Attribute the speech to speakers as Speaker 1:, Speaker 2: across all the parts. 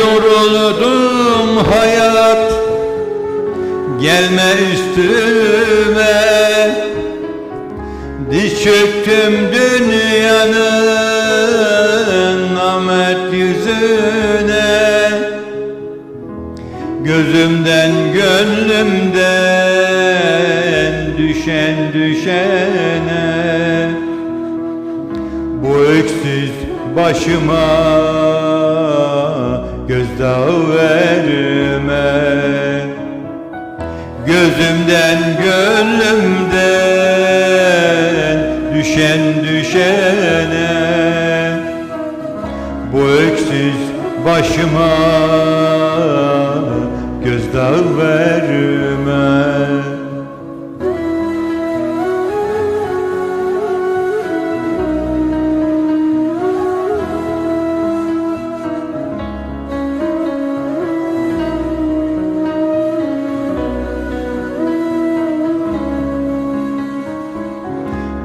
Speaker 1: oldum hayat. Gelme üstüme. Diz çöktüm dünyanın Namet yüzüne. Gözümden gönlümden Düşen düşene. Bu öksüz başıma Gözdağı verme. Gözümden gönlümden Düşen düşene. Bu öksüz başıma Gözdağı verme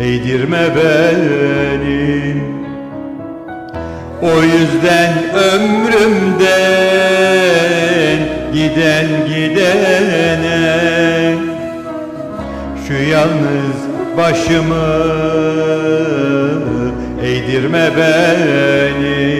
Speaker 1: eğdirme benim O yüzden ömrümden giden gidene Şu yalnız başımı eğdirme benim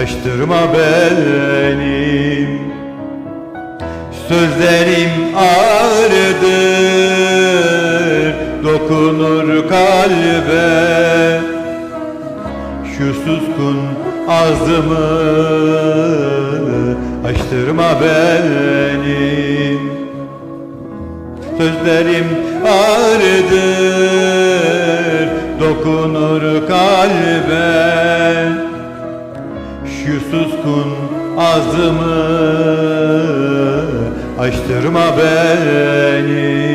Speaker 1: açtırma benim Sözlerim ağırdır dokunur kalbe. Şu suskun ağzımı açtırma benim Sözlerim ağrıdır Dokunur kalbe Şu suskun ağzımı Açtırma beni